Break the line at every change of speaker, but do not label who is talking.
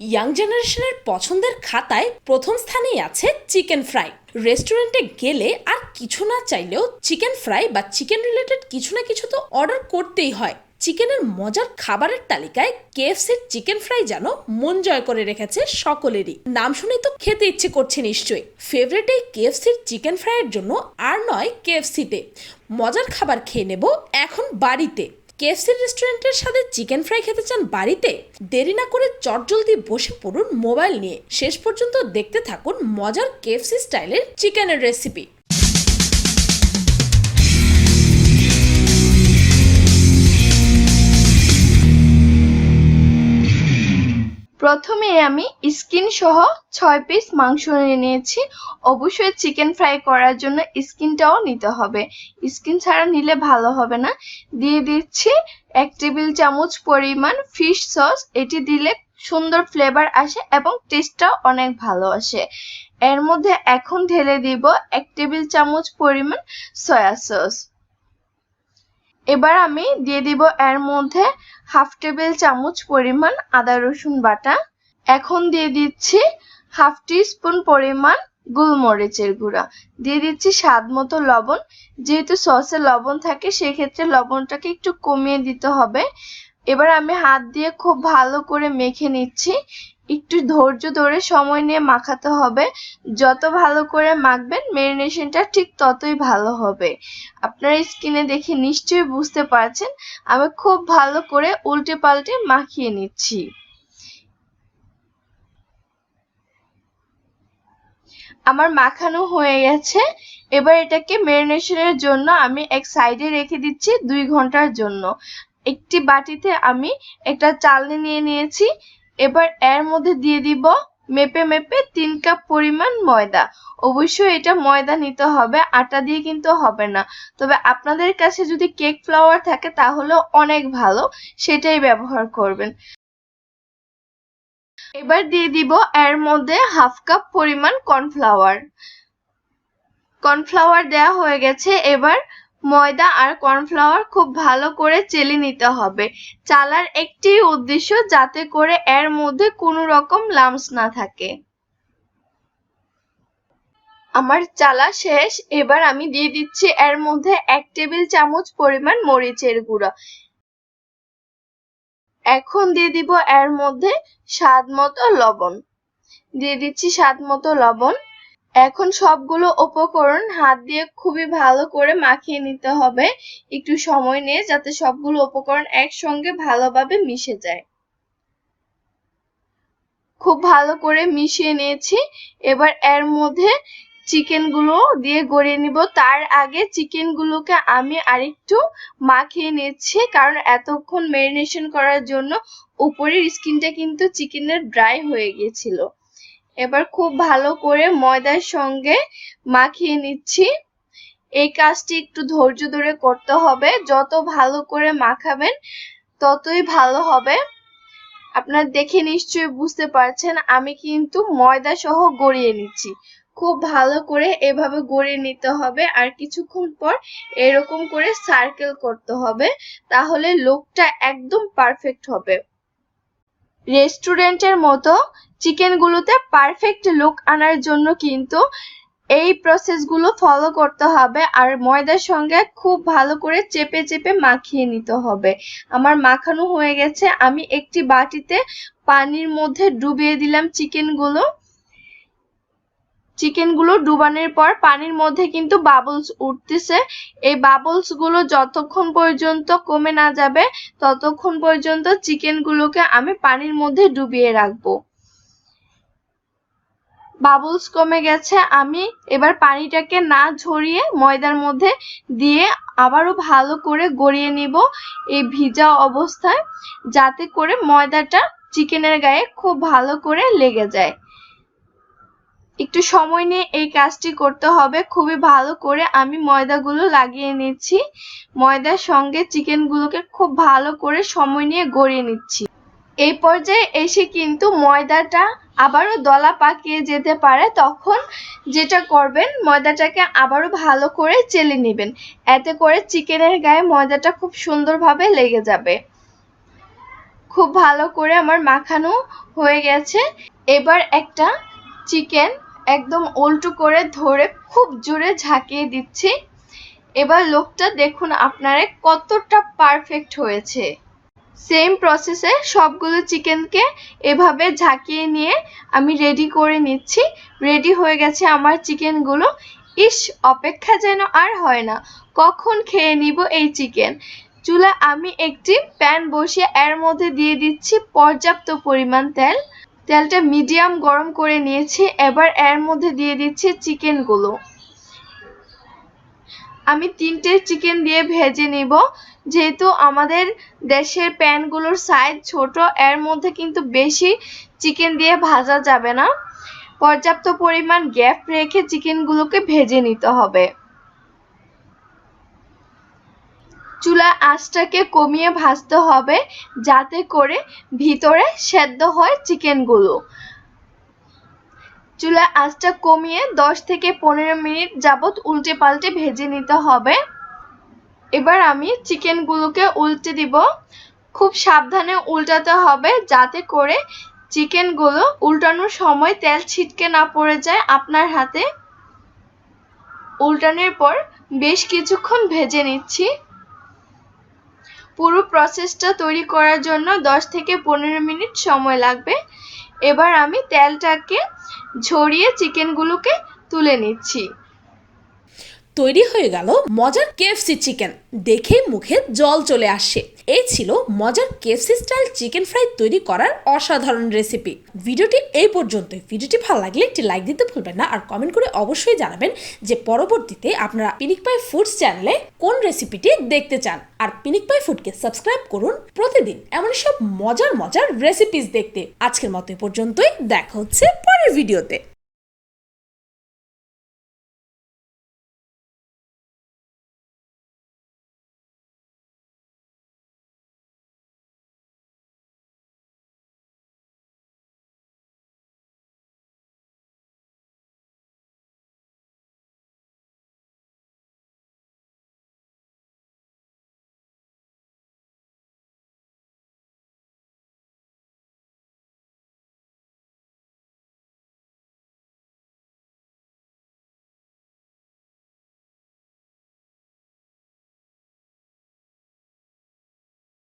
Young জেনারেশনের পছন্দের খাতায় প্রথম স্থানেই আছে চিকেন ফ্রাই। রেস্টুরেন্টে গেলে আর কিছু না চাইলেও চিকেন ফ্রাই বা চিকেন রিলেটেড কিছু না কিছু তো অর্ডার করতেই হয়। চিকেনের মজার খাবারের তালিকায় কেএফসির চিকেন ফ্রাই যেন মন জয় করে রেখেছে সকলেরই। নাম শুনেই তো খেতে ইচ্ছে করছে নিশ্চয়ই। ফেভারিট এই কেএফসির চিকেন ফ্রাইয়ের জন্য আর নয় কেএফসিতে মজার খাবার খেয়ে নেব এখন বাড়িতে। কেএফসি রেস্টুরেন্টের সাথে চিকেন ফ্রাই খেতে চান বাড়িতে? দেরি না করে চটজলদি বসে পড়ুন মোবাইল নিয়ে। শেষ পর্যন্ত দেখতে থাকুন মজার কেএফসি স্টাইলের চিকেনের রেসিপি
প্রথমে আমি স্কিন সহ ছয় পিস মাংস নিয়ে নিয়েছি। অবশ্যই চিকেন ফ্রাই করার জন্য স্কিনটাও নিতে হবে। স্কিন ছাড়া নিলে ভালো হবে না। দিয়ে দিচ্ছি এক টেবিল চামচ পরিমাণ ফিশ সস এটি দিলে সুন্দর ফ্লেভার আসে এবং টেস্টটাও অনেক ভালো আসে। এর মধ্যে এখন ঢেলে দিব এক টেবিল চামচ পরিমাণ সয়া সস এবার আমি দিয়ে দিব এর মধ্যে হাফ টেবিল চামচ পরিমাণ আদা রসুন বাটা। এখন দিয়ে দিচ্ছি হাফ টি স্পুন পরিমাণ গোলমরিচের গুঁড়া। দিয়ে দিচ্ছি স্বাদ মতো লবণ। যেহেতু সসে লবণ থাকে, সেক্ষেত্রে লবণটাকে একটু কমিয়ে দিতে হবে। এবার আমি হাত দিয়ে খুব ভালো করে মেখে নিচ্ছি। একটু ধৈর্য ধরে সময় নিয়ে মাখাতে হবে। যত ভালো করে মাখবেন মেরিনেশনটা ঠিক ততই ভালো হবে। আপনার স্কিনে দেখে নিশ্চয়ই বুঝতে পারছেন, আমি খুব ভালো করে উল্টে পাল্টে মাখিয়ে নিচ্ছি। আমার মাখানো হয়ে গেছে। এবার এটাকে মেরিনেশনের জন্য আমি এক সাইডে রেখে দিচ্ছি দুই ঘণ্টার জন্য। একটি বাটিতে আমি একটা চালনি নিয়ে নিয়েছি। এবার এর মধ্যে দিয়ে দিব মেপে মেপে তিন কাপ পরিমাণ ময়দা। অবশ্যই এটা ময়দা নিতে হবে, আটা দিয়ে কিন্তু হবে না। তবে আপনাদের কাছে যদি কেক ফ্লাওয়ার থাকে তাহলে অনেক ভালো, সেটাই ব্যবহার করবেন। এবার দিয়ে দিব এর মধ্যে হাফ কাপ পরিমাণ কর্নফ্লাওয়ার। কর্নফ্লাওয়ার দেওয়া হয়ে গেছে, এবার ময়দা আর কর্নফ্লাওয়ার খুব ভালো করে চেলে নিতে হবে। চালার একটি উদ্দেশ্য যাতে করে এর মধ্যে কোনো রকম লামস না থাকে। আমার চালা শেষ, এবার আমি দিয়ে দিচ্ছি এর মধ্যে এক টেবিল চামচ পরিমাণ মরিচের গুঁড়া। এখন দিয়ে দিব এর মধ্যে স্বাদ মতো লবণ। দিয়ে দিচ্ছি স্বাদ মতো লবণ। এখন সবগুলো উপকরণ হাত দিয়ে খুবই ভালো করে মাখিয়ে নিতে হবে। একটু সময় নিয়ে যাতে সবগুলো উপকরণ একসঙ্গে ভালোভাবে মিশে যায়। খুব ভালো করে মিশিয়ে নিয়েছি। এবার এর মধ্যে চিকেনগুলো দিয়ে গড়িয়ে নিব। তার আগে চিকেন গুলোকে আমি আরেকটু মাখিয়ে নিচ্ছি, কারণ এতক্ষণ মেরিনেশন করার জন্য উপরের স্কিনটা কিন্তু চিকেনের ড্রাই হয়ে গিয়েছিল। এবার খুব ভালো করে ময়দার সঙ্গে মাখিয়ে নিচ্ছি। এই কাজটি একটু ধৈর্য ধরে করতে হবে। যত ভালো করে মাখাবেন, ততই ভালো হবে। আপনার দেখে নিশ্চয়ই বুঝতে পারছেন, আমি কিন্তু ময়দা সহ গড়িয়ে নিচ্ছি। খুব ভালো করে এভাবে গড়িয়ে নিতে হবে আর কিছুক্ষণ পর এরকম করে সার্কেল করতে হবে, তাহলে লোকটা একদম পারফেক্ট হবে। রেস্টুরেন্টের মতো চিকেনগুলোতে পারফেক্ট লুক আনার জন্য কিন্তু এই প্রসেসগুলো ফলো করতে হবে আর ময়দার সঙ্গে খুব ভালো করে চেপে চেপে মাখিয়ে নিতে হবে। আমার মাখানো হয়ে গেছে, আমি একটি বাটিতে পানির মধ্যে ডুবিয়ে দিলাম চিকেনগুলো চিকেনগুলো ডুবানোর পর পানির মধ্যে কিন্তু বাবলস উঠতেছে। এই বাবলসগুলো যতক্ষণ পর্যন্ত কমে না যাবে, ততক্ষণ পর্যন্ত চিকেনগুলোকে আমি পানির মধ্যে ডুবিয়ে রাখব। বাবলস কমে গেছে, আমি এবার পানিটাকে না ঝরিয়ে ময়দার মধ্যে দিয়ে আবারও ভালো করে গড়িয়ে নিব এই ভিজা অবস্থায়, যাতে করে ময়দাটা চিকেনের গায়ে খুব ভালো করে লেগে যায়। একটু সময় নিয়ে এই কাজটি করতে হবে, খুবই ভালো করে আমি ময়দাগুলো লাগিয়ে নিচ্ছি, ময়দার সঙ্গে চিকেনগুলোকে খুব ভালো করে সময় নিয়ে গড়িয়ে নিচ্ছি। এই পর্যায়ে এসে কিন্তু ময়দাটা আবারও দলা পাকিয়ে যেতে পারে, তখন যেটা করবেন, ময়দাটাকে আবারও ভালো করে চেলে নেবেন। এতে করে চিকেনের গায়ে ময়দাটা খুব সুন্দরভাবে লেগে যাবে। খুব ভালো করে আমার মাখানো হয়ে গেছে। এবার একটা চিকেন একদম উল্টো করে ধরে খুব জোরে ঝাঁকিয়ে দিচ্ছি। এবার লোকটা দেখুন আপনারা কতটা পারফেক্ট হয়েছে। সেম প্রসেসে সবগুলো চিকেনকে এভাবে ঝাঁকিয়ে নিয়ে আমি রেডি করে নিচ্ছি। রেডি হয়ে গেছে আমার চিকেনগুলো ইস, অপেক্ষা যেন আর হয় না। কখন খেয়ে নিব এই চিকেন চুলা আমি একটি প্যান বসিয়ে এর মধ্যে দিয়ে দিচ্ছি পর্যাপ্ত পরিমাণ তেল। তেলটা মিডিয়াম গরম করে নিয়েছি, এবার এর মধ্যে দিয়ে দিচ্ছি চিকেনগুলো আমি তিনটে চিকেন দিয়ে ভেজে নিব। যেহেতু আমাদের দেশের প্যানগুলোর সাইজ ছোট, এর মধ্যে কিন্তু বেশি চিকেন দিয়ে ভাজা যাবে না। পর্যাপ্ত পরিমাণ গ্যাপ রেখে চিকেনগুলোকে ভেজে নিতে হবে। চুলা আঁচটাকে কমিয়ে ভাজতে হবে যাতে করে ভিতরে সেদ্ধ হয় চিকেনগুলো চুলা আঁচটা কমিয়ে দশ থেকে পনেরো মিনিট যাবত উল্টে পাল্টে ভেজে নিতে হবে। এবার আমি চিকেনগুলোকে উল্টে দিব। খুব সাবধানে উল্টাতে হবে যাতে করে চিকেনগুলো উল্টানোর সময় তেল ছিটকে না পড়ে যায় আপনার হাতে। উল্টানোর পর বেশ কিছুক্ষণ ভেজে নিচ্ছি। পুরো প্রসেসটা তৈরি করার জন্য দশ থেকে পনেরো মিনিট সময় লাগবে। এবার আমি তেলটাকে ঝরিয়ে চিকেনগুলোকে তুলে নিচ্ছি।
তৈরি হয়ে গেল মজার কেএফসি চিকেন। দেখেই মুখে জল চলে আসে। এই ছিল মজার কেএফসি স্টাইল চিকেন ফ্রাই তৈরি করার অসাধারণ রেসিপি। ভিডিওটি এই পর্যন্তই। ভিডিওটি ভালো লাগলে একটি লাইক দিতে ভুলবেন না আর কমেন্ট করে অবশ্যই জানাবেন যে পরবর্তীতে আপনারা পিনিক পাই ফুডস চ্যানেলে কোন রেসিপিটি দেখতে চান। আর পিনিক পাই ফুডকে সাবস্ক্রাইব করুন প্রতিদিন এমন সব মজার মজার রেসিপিস দেখতে। আজকের মতো এ পর্যন্তই। দেখা হচ্ছে পরের ভিডিওতে।